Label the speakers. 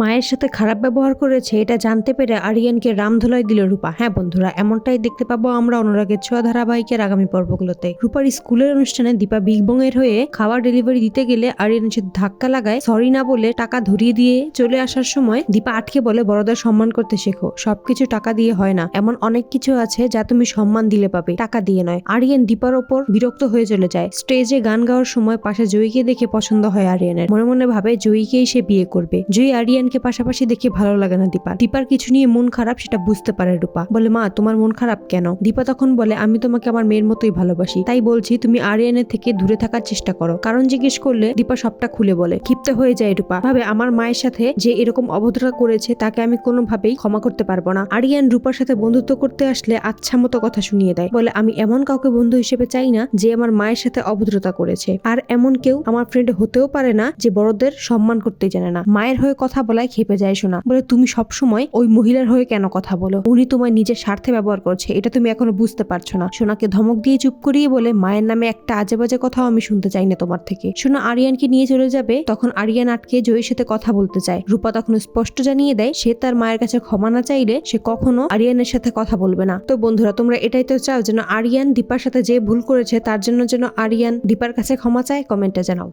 Speaker 1: মায়ের সাথে খারাপ ব্যবহার করেছে, এটা জানতে পেরে আরিয়ানকে রামধোলাই দিল রূপা। হ্যাঁ বন্ধুরা, এমনটাই দেখতে পাবো আমরা অনুরাগের ছোঁয়া ধারাবাহিকের আগামী পর্বগুলোতে। রূপার স্কুলের অনুষ্ঠানে দীপা বিগ বং এর হয়ে খাবার ডেলিভারি দিতে গেলে আরিয়ান সাথে ধাক্কা লাগায়, সরি না বলে টাকা ধরিয়ে দিয়ে চলে আসার সময় দীপা আটকে বলে বড়দের সম্মান করতে শেখো। সবকিছু টাকা দিয়ে হয় না। এমন অনেক কিছু আছে যা তুমি সম্মান দিলে পাবে। টাকা দিয়ে নয়। আরিয়ান দীপার ওপর বিরক্ত হয়ে চলে যায়। স্টেজে গান গাওয়ার সময় পাশে জয়ীকে দেখে পছন্দ হয় আরিয়ানের। মনে মনে ভাবে জয়ীকেই সে বিয়ে করবে। জয়ী আরিয়ানকে পাশাপাশি দেখে ভালো লাগে না দীপা দীপার কিছু নিয়ে মন খারাপ, সেটা বুঝতে পারে রূপা। বলে, মা, তোমার মন খারাপ কেন? দীপা তখন বলে, আমি তোমাকে আমার মেয়ের মতোই ভালোবাসি। তাই বলছি, তুমি আরিয়ানের থেকে দূরে থাকার চেষ্টা করো। কারণ জিজ্ঞেস করলে দীপা সবটা খুলে বলে। ক্ষিপ্ত হয়ে যায় রূপা। ভাবে, আমার মায়ের সাথে যে এরকম অভদ্রতা করেছে, তাকে আমি কোনোভাবেই ক্ষমা করতে পারব না। আরিয়ান রূপার সাথে বন্ধুত্ব করতে আসলে আচ্ছা মতো কথা শুনিয়ে দেয়। বলে, আমি এমন কাউকে বন্ধু হিসেবে চাই না, যে আমার মায়ের সাথে অভদ্রতা করেছে। আর এমন কেউ আমার ফ্রেন্ড হতেও পারে না, যে বড়দের সম্মান করতে জানে না। মায়ের হয়ে কথা বলায় খেপে যায় শোনা বলে, তুমি সবসময় ওই মহিলার হয়ে কেন কথা বলো? উনি তোমার নিজের স্বার্থে ব্যবহার করছে। এটা তুমি এখনও বুঝতে পারছ না। সোনাকে ধমক দিয়ে চুপ করিয়ে বলে, মায়ের নামে একটা আজে বাজে কথাও আমি শুনতে চাই না তোমার থেকে। সোনা আরিয়ানকে নিয়ে চলে যাবে। তখন আরিয়ান আটকে জয়ের সাথে কথা বলতে চায়। রূপা তখন স্পষ্ট জানিয়ে দেয়, সে তার মায়ের কাছে ক্ষমা না চাইলে সে কখনো আরিয়ানের সাথে কথা বলবে না। তো বন্ধুরা, তোমরা এটাই তো চাও, যেন আরিয়ান দীপার সাথে যে ভুল করেছে, তার জন্য যেন আরিয়ান দীপার কাছে ক্ষমা চায়? কমেন্টে জানাও।